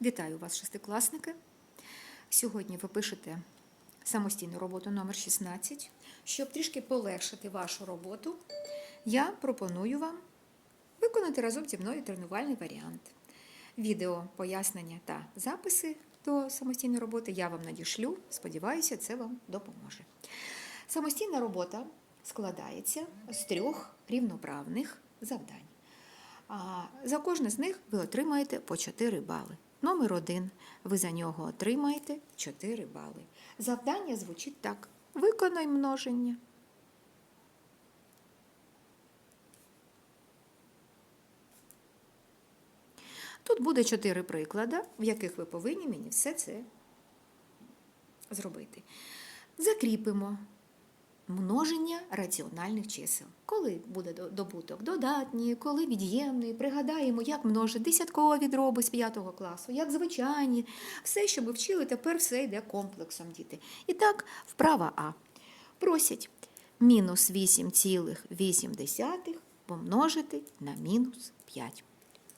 Вітаю вас, шестикласники. Сьогодні ви пишете самостійну роботу номер 16. Щоб трішки полегшити вашу роботу, я пропоную вам виконати разом зі мною тренувальний варіант. Відео, пояснення та записи до самостійної роботи я вам надішлю. Сподіваюся, це вам допоможе. Самостійна робота складається з трьох рівноправних завдань. За кожне з них ви отримаєте по 4 бали. Номер один. Ви за нього отримаєте 4 бали. Завдання звучить так: виконай множення. Тут буде 4 приклади, в яких ви повинні мені все це зробити. Закріпимо множення раціональних чисел. Коли буде добуток додатній, коли від'ємний, пригадаємо, як множити десяткові дроби з 5 класу, як звичайні. Все, що ми вчили, тепер все йде комплексом, діти. І так, вправа А. Просять мінус 8,8 помножити на мінус 5.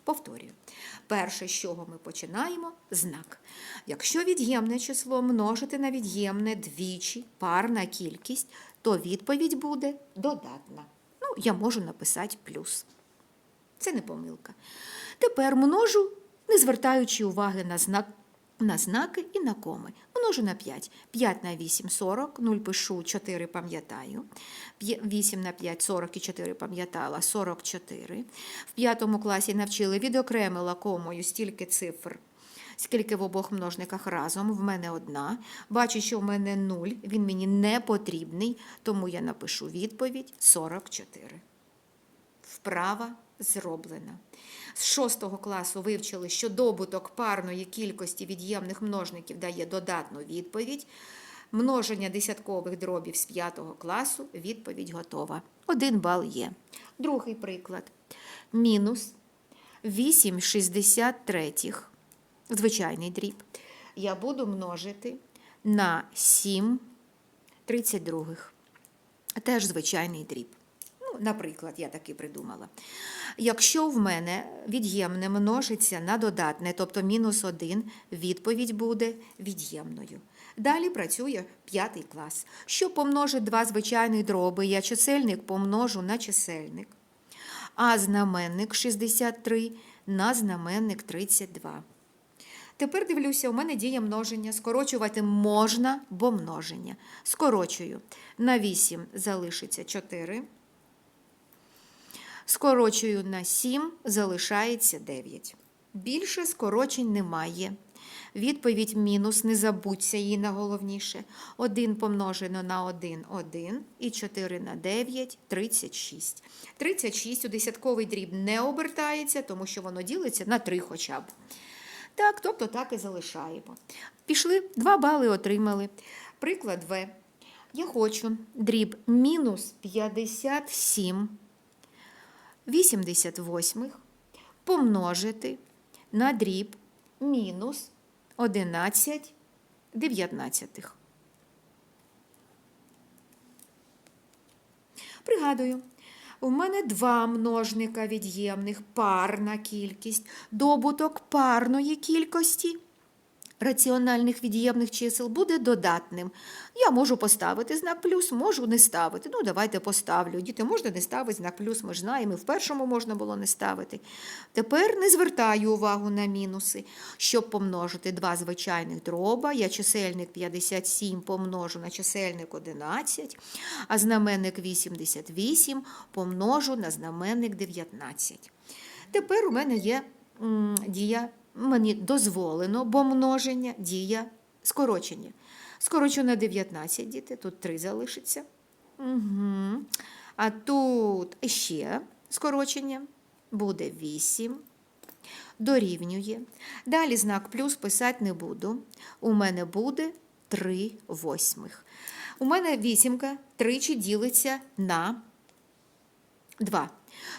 Повторюю. Перше, з чого ми починаємо знак. Якщо від'ємне число множити на від'ємне двічі, парна кількість, то відповідь буде додатна. Ну, я можу написати плюс. Це не помилка. Тепер множу, не звертаючи уваги на знак. На знаки і на коми. Множу на 5. 5 на 8 – 40, 0 пишу, 4 пам'ятаю. 8 на 5 – 40 і 4 пам'ятала, 44. В п'ятому класі навчили, відокремила комою стільки цифр, скільки в обох множниках разом. В мене одна. Бачу, що в мене 0, він мені не потрібний, тому я напишу відповідь 44. Вправа зроблена. З шостого класу вивчили, що добуток парної кількості від'ємних множників дає додатну відповідь. Множення десяткових дробів з п'ятого класу відповідь готова. Один бал є. Другий приклад. Мінус 8,63. Звичайний дріб. Я буду множити на 7 32. Теж звичайний дріб. Ну, наприклад, я таки придумала. Якщо в мене від'ємне множиться на додатне, тобто мінус 1, відповідь буде від'ємною. Далі працює п'ятий клас. Щоб помножити два звичайні дроби, я чисельник помножу на чисельник, а знаменник 63 на знаменник 32. Тепер дивлюся, у мене діє множення. Скорочувати можна, бо множення. Скорочую. На 8 залишиться 4. Скорочую на 7, залишається 9. Більше скорочень немає. Відповідь мінус, не забудься її на головніше. 1 помножено на 1 – 1, і 4 на 9 – 36. 36 у десятковий дріб не обертається, тому що воно ділиться на 3 хоча б. Так, тобто так і залишаємо. Пішли, 2 бали отримали. Приклад В. Я хочу дріб мінус 57 88 помножити на дріб мінус 11 19. Пригадую, у мене два множника від'ємних, парна кількість, добуток парної кількості раціональних від'ємних чисел буде додатним. Я можу поставити знак плюс, можу не ставити. Ну, давайте поставлю. Діти, можна не ставити знак плюс, ми ж знаємо, і в першому можна було не ставити. Тепер не звертаю увагу на мінуси. Щоб помножити два звичайних дроба, я чисельник 57 помножу на чисельник 11, а знаменник 88 помножу на знаменник 19. Тепер у мене є м, дія мені дозволено, бо множення дія скорочення. Скорочу на 19 діти, тут 3 залишиться. Угу. А тут ще скорочення буде 8. Дорівнює. Далі знак плюс писати не буду. У мене буде 3 восьмих. У мене вісімка тричі ділиться на 2.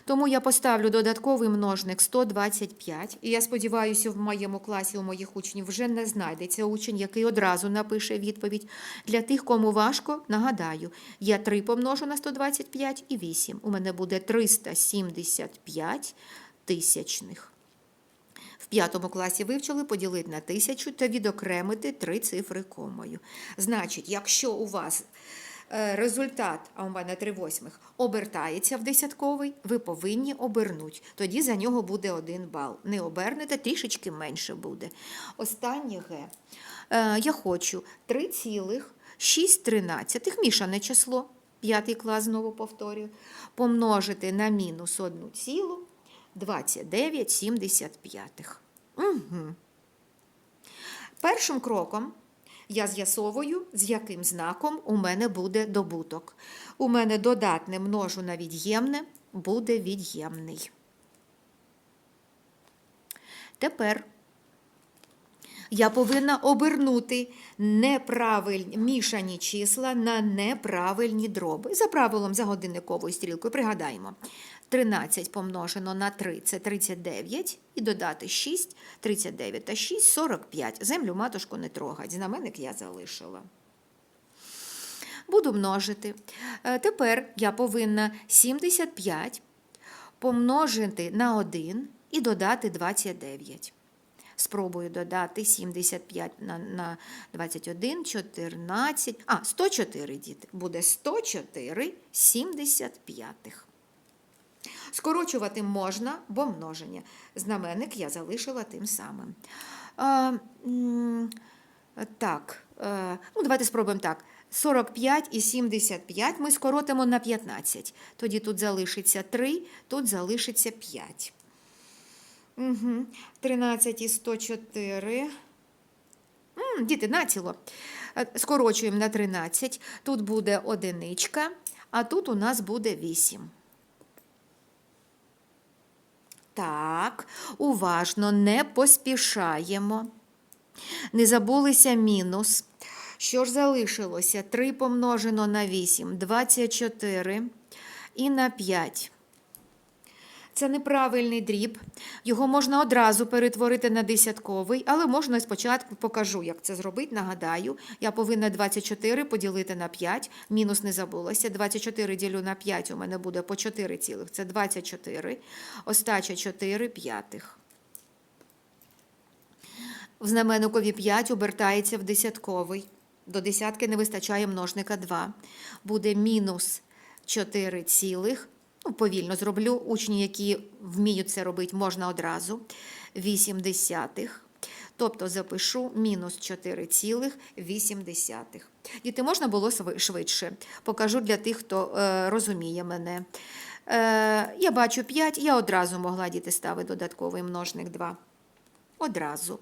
Тому я поставлю додатковий множник 125, і я сподіваюся, в моєму класі у моїх учнів вже не знайдеться учень, який одразу напише відповідь. Для тих, кому важко, нагадаю, я 3 помножу на 125 і 8. У мене буде 375 тисячних. В п'ятому класі вивчили поділити на тисячу та відокремити три цифри комою. Значить, якщо у вас результат, а у мене три восьмих, обертається в десятковий, ви повинні обернути. Тоді за нього буде один бал. Не обернете, трішечки менше буде. Останнє Г. Е, Я хочу 3,6 мішане число. П'ятий клас знову повторюю, помножити на мінус 1,2975. Угу. Першим кроком я з'ясовую, з яким знаком у мене буде добуток. У мене додатне множу на від'ємне буде від'ємний. Тепер я повинна обернути неправильні мішані числа на неправильні дроби. За правилом за годинниковою стрілкою пригадаємо. 13 помножено на 3 це 39, і додати 6, 39 та 6 – 45. Землю матушку не трогать, знаменник я залишила. Буду множити. Е, Тепер я повинна 75 помножити на 1 і додати 29. Спробую додати 75 на, на 21, 14, а, 104, діти. Буде 104 75. Скорочувати можна, бо множення. Знаменник я залишила тим самим. А, так, е, ну давайте спробуємо так. 45 і 75 ми скоротимо на 15. Тоді тут залишиться 3, тут залишиться 5. Угу. 13 і 104. М, діти, націло. Е, Скорочуємо на 13. Тут буде одиничка, а тут у нас буде 8. Так, уважно, не поспішаємо. Не забулися мінус. Що ж залишилося? 3 помножено на 8, 24 і на 5. Це неправильний дріб. Його можна одразу перетворити на десятковий, але можна спочатку покажу, як це зробити. Нагадаю, я повинна 24 поділити на 5, мінус не забулася. 24 ділю на 5 у мене буде по 4 цілих. Це 24. Остача 4 п'ятих. В знаменникові 5 обертається в десятковий. До десятки не вистачає множника 2. Буде мінус 4 цілих. Ну, повільно зроблю. Учні, які вміють це робити, можна одразу. 8 десятих. Тобто запишу мінус 4,8. Діти, можна було швидше. Покажу для тих, хто е, розуміє мене. Е, я бачу 5, я одразу могла діти ставити додатковий множник 2. Одразу.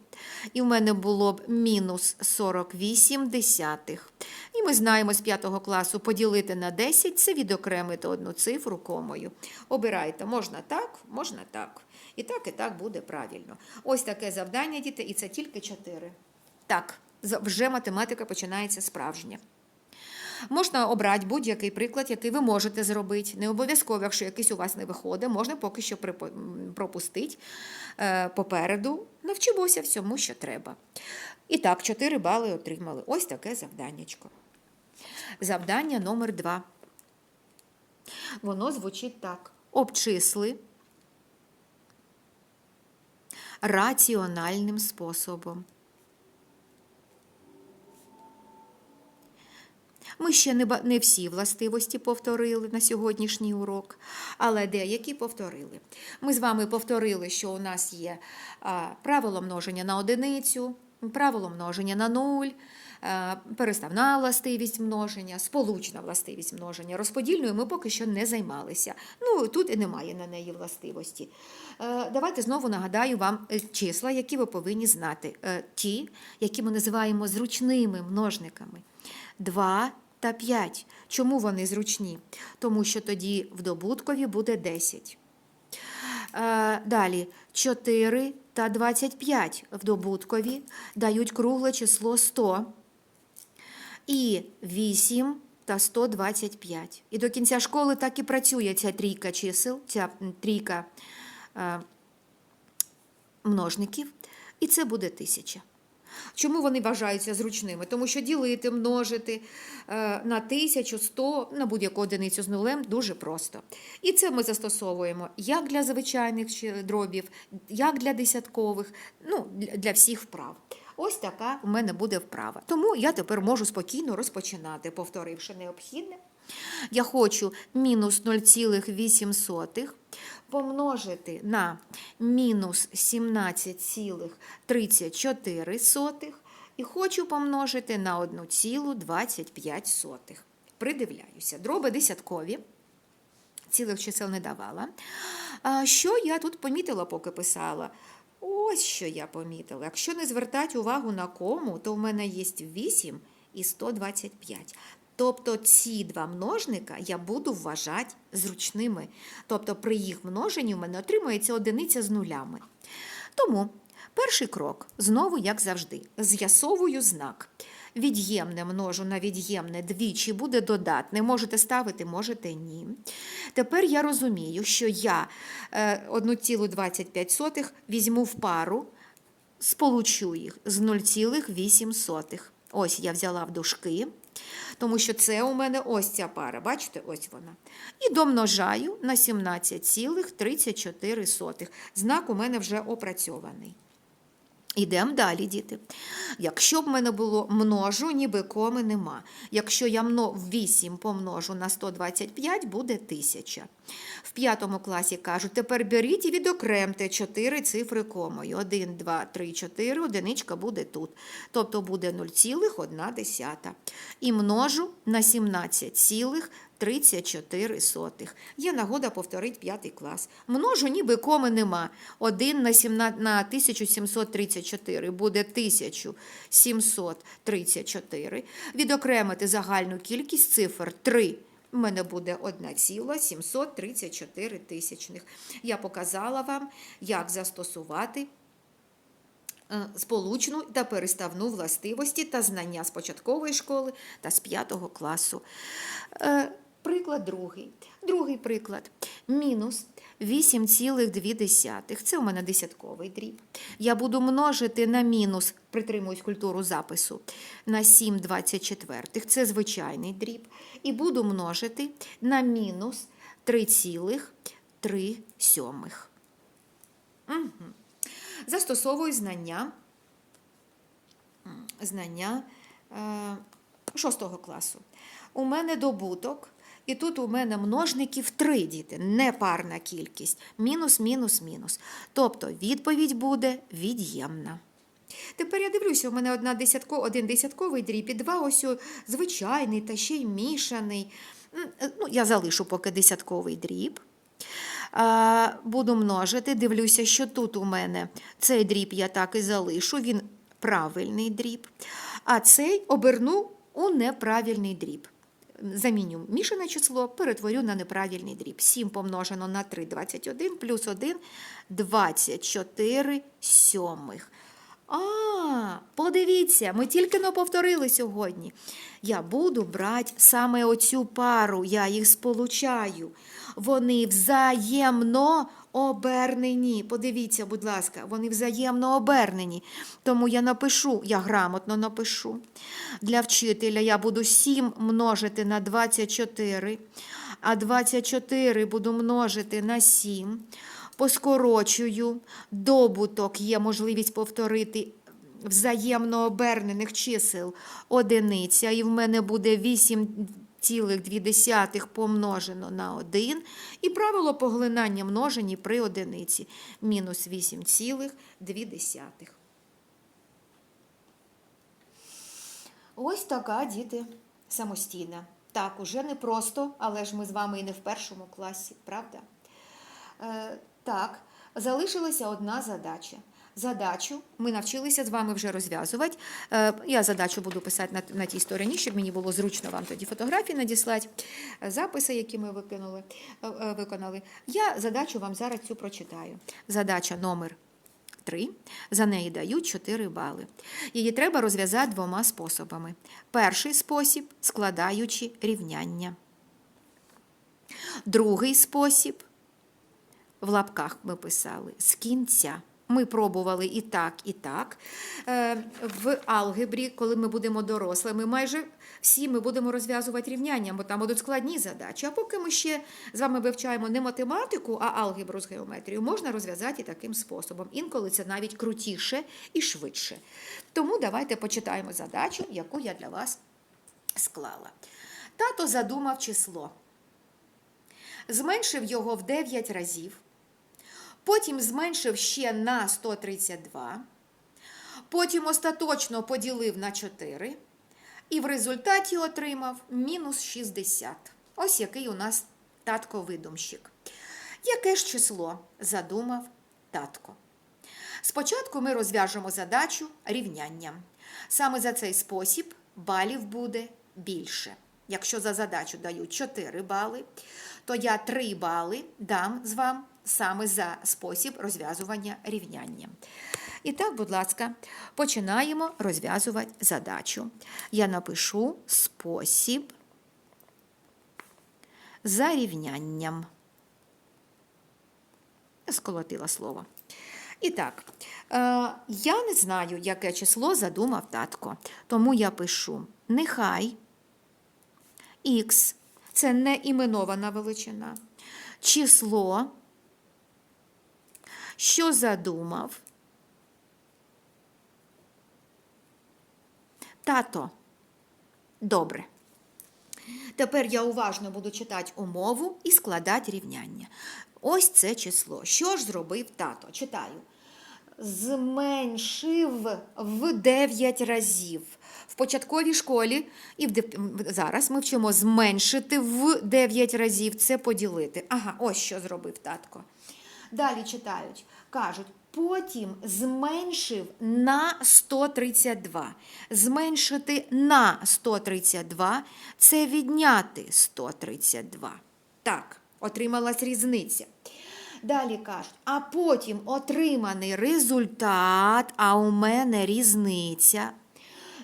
І в мене було б мінус 48 десятих. І ми знаємо з 5 класу поділити на 10 це відокремити одну цифру комою. Обирайте, можна так, можна так. І так, і так буде правильно. Ось таке завдання, діти, і це тільки 4. Так, вже математика починається справжня. Можна обрати будь-який приклад, який ви можете зробити. Не обов'язково, якщо якийсь у вас не виходить, можна поки що пропустити е, попереду. Навчимося всьому, що треба. І так, 4 бали отримали. Ось таке завданнячко. Завдання номер 2. Воно звучить так: обчисли раціональним способом. Ми ще не, не всі властивості повторили на сьогоднішній урок, але деякі повторили. Ми з вами повторили, що у нас є правило множення на одиницю, правило множення на нуль, переставна властивість множення, сполучна властивість множення. Розподільною ми поки що не займалися. Ну, тут і немає на неї властивості. Е, Давайте знову нагадаю вам е, числа, які ви повинні знати. Е, Ті, які ми називаємо зручними множниками. 2 та 5. Чому вони зручні? Тому що тоді в добуткові буде 10. Е, Далі 4 та 25 в добуткові дають кругле число 100. І 8 та 125. І до кінця школи так і працює ця трійка чисел, ця трійка е, множників, і це буде 1000. Чому вони вважаються зручними? Тому що ділити, множити е, на тисячу, сто, на будь-яку одиницю з нулем дуже просто. І це ми застосовуємо як для звичайних дробів, як для десяткових, ну, для всіх вправ. Ось така в мене буде вправа. Тому я тепер можу спокійно розпочинати, повторивши необхідне. Я хочу мінус 0,8 помножити на мінус 17,34 і хочу помножити на 1,25. Придивляюся. Дроби десяткові. Цілих чисел не давала. Що я тут помітила, поки писала? Ось що я помітила. Якщо не звертати увагу на кому, то в мене є 8 і 125. Тобто ці два множника я буду вважати зручними. Тобто при їх множенні в мене отримується одиниця з нулями. Тому перший крок, знову як завжди, з'ясовую знак. Від'ємне множу на від'ємне двічі буде додатне. Можете ставити, можете ні. Тепер я розумію, що я е, 1,25 візьму в пару, сполучу їх з 0,8. Ось я взяла в дужки, тому що це у мене ось ця пара. Бачите, ось вона. І домножаю на 17,34. Знак у мене вже опрацьований. Ідемо далі, діти. Якщо б в мене було множу, ніби коми нема. Якщо я мно 8 помножу на 125, буде 1000. В п'ятому класі кажуть, тепер беріть і відокремте 4 цифри комою. 1, 2, 3, 4, одиничка буде тут. Тобто буде 0,1. І множу на 17,34. Є нагода повторити п'ятий клас. Множу, ніби коми нема. 1 на, 1734 буде 1734. Відокремити загальну кількість цифр 3. У мене буде 1,734 тисячних. Я показала вам, як застосувати е, сполучну та переставну властивості та знання з початкової школи та з 5 класу. Е, Приклад другий. Другий приклад. Мінус 8,2. Це у мене десятковий дріб. Я буду множити на мінус, притримуюсь культуру запису, на 7,24. Це звичайний дріб. І буду множити на мінус 3,3 сьомих. Угу. Застосовую знання, знання е, 6 класу. У мене добуток, і тут у мене множників 3 діти, непарна кількість. Мінус, мінус, мінус. Тобто відповідь буде від'ємна. Тепер я дивлюся, у мене одна десятко, один десятковий дріб і два ось о, звичайний та ще й мішаний. Е, Ну, я залишу поки десятковий дріб. Буду множити, дивлюся, що тут у мене цей дріб я так і залишу, він правильний дріб. А цей оберну у неправильний дріб. Заміню мішане число, перетворю на неправильний дріб. 7 помножено на 3 – 21, плюс 1 – 24 сьомих. А, подивіться, ми тільки но повторили сьогодні. Я буду брати саме оцю пару, я їх сполучаю. Вони взаємно обернені. Подивіться, будь ласка, вони взаємно обернені. Тому я напишу, я грамотно напишу. Для вчителя я буду 7 множити на 24, а 24 буду множити на 7 поскорочую, добуток є можливість повторити взаємно обернених чисел одиниця, і в мене буде 8,2 помножено на 1, і правило поглинання множені при одиниці мінус 8,2. Ось така, діти, самостійна. Так, уже не просто, але ж ми з вами і не в першому класі, правда? Е, так, залишилася одна задача. Задачу ми навчилися з вами вже розв'язувати. Е, я задачу буду писати на, тій стороні, щоб мені було зручно вам тоді фотографії надіслати, е, записи, які ми виконали, е, е, виконали. Я задачу вам зараз цю прочитаю. Задача номер 3. За неї дають 4 бали. Її треба розв'язати двома способами. Перший спосіб складаючи рівняння. Другий спосіб в лапках ми писали з кінця. Ми пробували і так, і так. Е, В алгебрі, коли ми будемо дорослими, майже всі ми будемо розв'язувати рівняння, бо там будуть складні задачі. А поки ми ще з вами вивчаємо не математику, а алгебру з геометрією, можна розв'язати і таким способом. Інколи це навіть крутіше і швидше. Тому давайте почитаємо задачу, яку я для вас склала. Тато задумав число. Зменшив його в 9 разів. Потім зменшив ще на 132, потім остаточно поділив на 4, і в результаті отримав мінус 60. Ось який у нас татко-видумщик. Яке ж число задумав татко? Спочатку ми розв'яжемо задачу рівнянням. Саме за цей спосіб балів буде більше. Якщо за задачу дають 4 бали, то я 3 бали дам з вам саме за спосіб розв'язування рівняння. І так, будь ласка, починаємо розв'язувати задачу. Я напишу спосіб за рівнянням. Сколотила слово. І так, е, я не знаю, яке число задумав татко, тому я пишу нехай х це не іменована величина. Число, що задумав тато. Добре. Тепер я уважно буду читати умову і складати рівняння. Ось це число. Що ж зробив тато? Читаю. Зменшив в 9 разів. В початковій школі і в зараз ми вчимо зменшити в 9 разів. Це поділити. Ага, ось що зробив татко. Далі читають, кажуть, потім зменшив на 132. Зменшити на 132 це відняти 132. Так, отрималась різниця. Далі кажуть, а потім отриманий результат, а у мене різниця.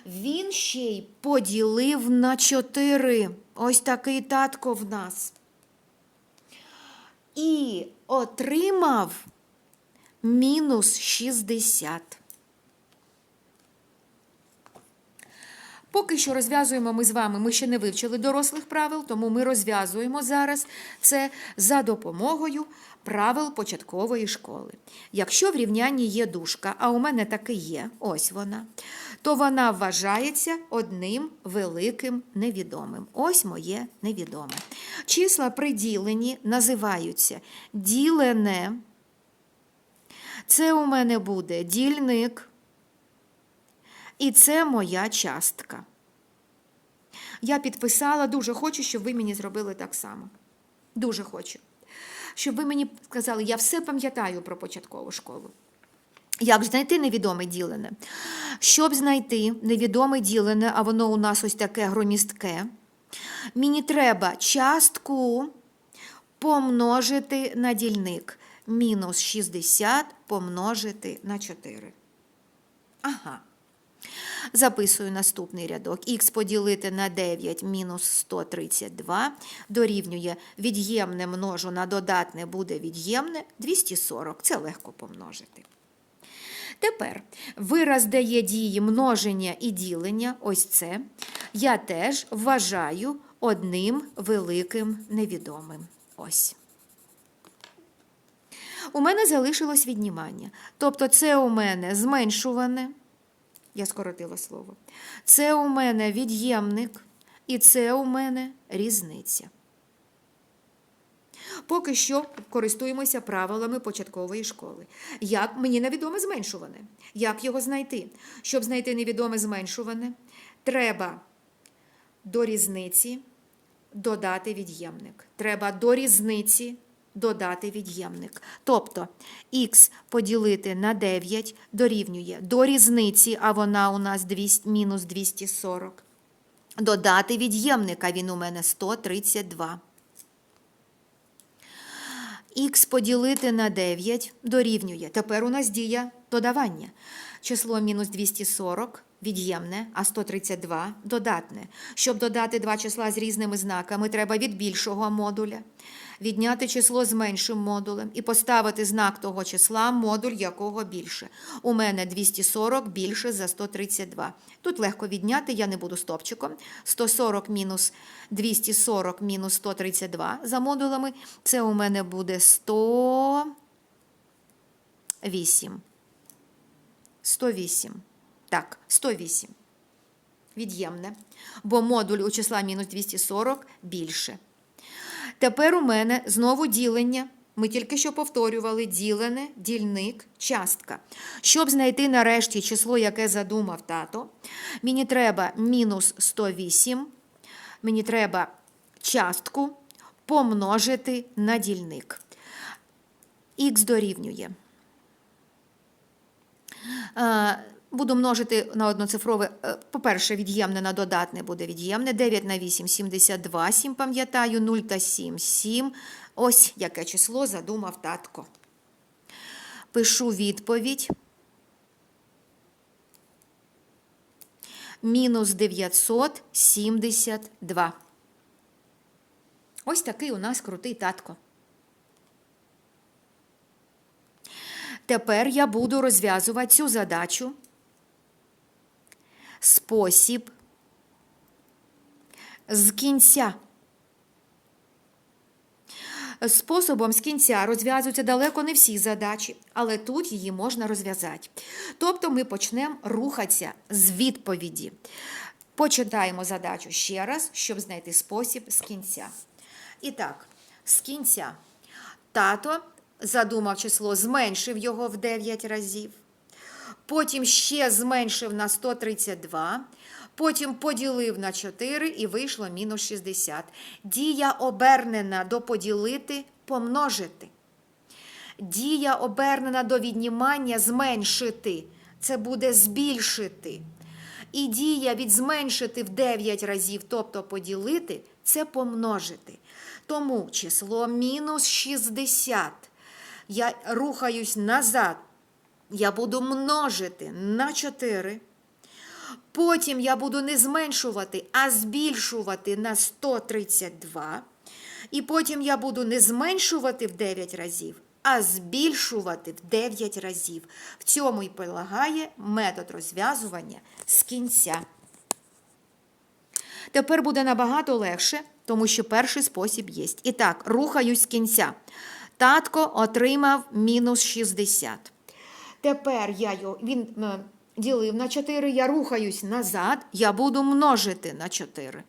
Він ще й поділив на 4. Ось такий татко в нас і отримав мінус 60. Поки що розв'язуємо ми з вами, ми ще не вивчили дорослих правил, тому ми розв'язуємо зараз це за допомогою правил початкової школи. Якщо в рівнянні є дужка, а у мене таки є, ось вона, то вона вважається одним великим невідомим. Ось моє невідоме. Числа при діленні називаються ділене. Це у мене буде дільник. І це моя частка. Я підписала, дуже хочу, щоб ви мені зробили так само. Дуже хочу. Щоб ви мені сказали, я все пам'ятаю про початкову школу. Як знайти невідоме ділене? Щоб знайти невідоме ділене, а воно у нас ось таке громістке, мені треба частку помножити на дільник. Мінус 60 помножити на 4. Ага. Записую наступний рядок. Х поділити на 9 мінус 132 дорівнює від'ємне множу на додатне буде від'ємне 240. Це легко помножити. Тепер вираз, де є дії множення і ділення, ось це, я теж вважаю одним великим невідомим. Ось. У мене залишилось віднімання. Тобто це у мене зменшуване. Я скоротила слово. Це у мене від'ємник, і це у мене різниця. Поки що користуємося правилами початкової школи. Як мені невідоме зменшуване? Як його знайти? Щоб знайти невідоме зменшуване, треба до різниці додати від'ємник. Треба до різниці додати від'ємник. Тобто х поділити на 9 дорівнює до різниці, а вона у нас 200, мінус 240. Додати від'ємника, він у мене 132. Х поділити на 9 дорівнює. Тепер у нас дія додавання. Число мінус 240 від'ємне, а 132 додатне. Щоб додати два числа з різними знаками, треба від більшого модуля відняти число з меншим модулем і поставити знак того числа, модуль якого більше. У мене 240 більше за 132. Тут легко відняти, я не буду стопчиком. 140 мінус 240 мінус 132 за модулями. Це у мене буде 108. 108. Так, 108. Від'ємне. Бо модуль у числа мінус 240 більше. Тепер у мене знову ділення. Ми тільки що повторювали ділене, дільник, частка. Щоб знайти нарешті число, яке задумав тато, мені треба мінус 108, мені треба частку помножити на дільник. Х дорівнює. Буду множити на одноцифрове. е, По-перше, від'ємне на додатне буде від'ємне. 9 на 8 – 72, 7 пам'ятаю, 0 та 7 – 7. Ось яке число задумав татко. Пишу відповідь. Мінус 972. Ось такий у нас крутий татко. Тепер я буду розв'язувати цю задачу. Спосіб з кінця. Способом з кінця розв'язуються далеко не всі задачі, але тут її можна розв'язати. Тобто ми почнемо рухатися з відповіді. Почитаємо задачу ще раз, щоб знайти спосіб з кінця. І так, з кінця. Тато задумав число, зменшив його в 9 разів. Потім ще зменшив на 132, потім поділив на 4 і вийшло мінус 60. Дія обернена до поділити помножити. Дія обернена до віднімання зменшити. Це буде збільшити. І дія від зменшити в 9 разів, тобто поділити, це помножити. Тому число мінус 60. Я рухаюсь назад. Я буду множити на 4. Потім я буду не зменшувати, а збільшувати на 132. І потім я буду не зменшувати в 9 разів, а збільшувати в 9 разів. В цьому і полагає метод розв'язування з кінця. Тепер буде набагато легше, тому що перший спосіб є. І так, рухаюсь з кінця. Татко отримав мінус 60. Тепер я його, він е, ділив на 4, я рухаюсь назад, я буду множити на 4.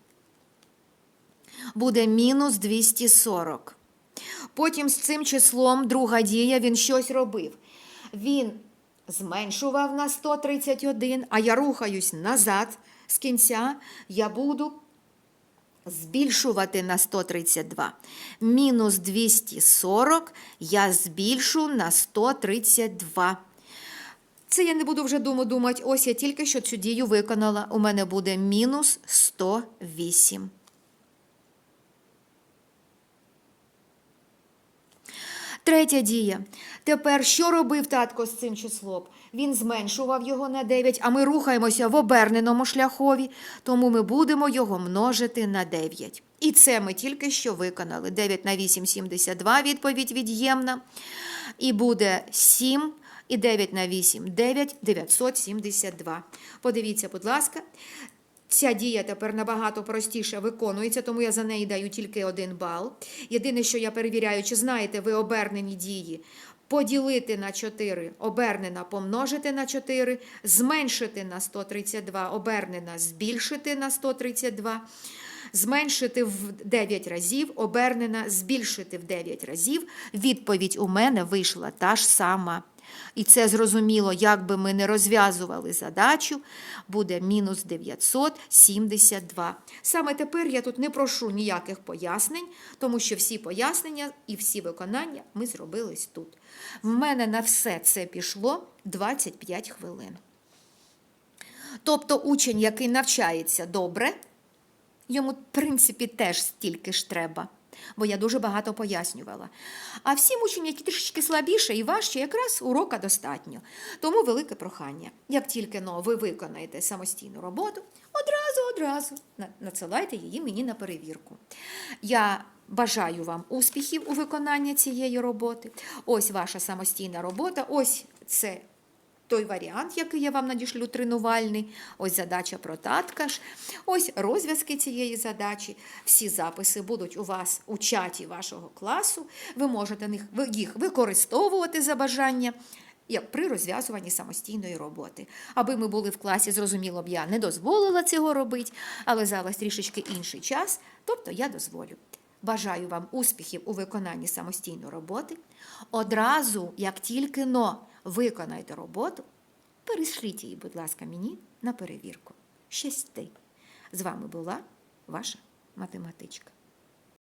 Буде мінус 240. Потім з цим числом друга дія він щось робив. Він зменшував на 131, а я рухаюсь назад з кінця, я буду збільшувати на 132. Мінус 240 я збільшу на 132. Це я не буду вже думу думати. Ось я тільки що цю дію виконала. У мене буде мінус 108. Третя дія. Тепер що робив татко з цим числом? Він зменшував його на 9, а ми рухаємося в оберненому шляхові, тому ми будемо його множити на 9. І це ми тільки що виконали. 9 на 8 – 72, відповідь від'ємна. І буде 7, і 9 на 8 – 9, 972. Подивіться, будь ласка. Ця дія тепер набагато простіше виконується, тому я за неї даю тільки один бал. Єдине, що я перевіряю, чи знаєте ви обернені дії. Поділити на 4, обернена помножити на 4, зменшити на 132, обернена збільшити на 132, зменшити в 9 разів, обернена збільшити в 9 разів. Відповідь у мене вийшла та ж сама. І це зрозуміло, як би ми не розв'язували задачу, буде мінус 972. Саме тепер я тут не прошу ніяких пояснень, тому що всі пояснення і всі виконання ми зробили тут. В мене на все це пішло 25 хвилин. Тобто учень, який навчається добре, йому, в принципі, теж стільки ж треба. Бо я дуже багато пояснювала. А всім учням, які трішечки слабіше і важче, якраз урока достатньо. Тому велике прохання. Як тільки но ви виконаєте самостійну роботу, одразу, одразу надсилайте її мені на перевірку. Я бажаю вам успіхів у виконанні цієї роботи. Ось ваша самостійна робота. Ось це той варіант, який я вам надішлю тренувальний. Ось задача про таткаш. Ось розв'язки цієї задачі. Всі записи будуть у вас у чаті вашого класу. Ви можете їх використовувати за бажання. Як при розв'язуванні самостійної роботи. Аби ми були в класі, зрозуміло б, я не дозволила цього робити, але зараз трішечки інший час, тобто я дозволю. Бажаю вам успіхів у виконанні самостійної роботи. Одразу, як тільки но виконаєте роботу, перешліть її, будь ласка, мені на перевірку. Щасти. З вами була ваша математичка.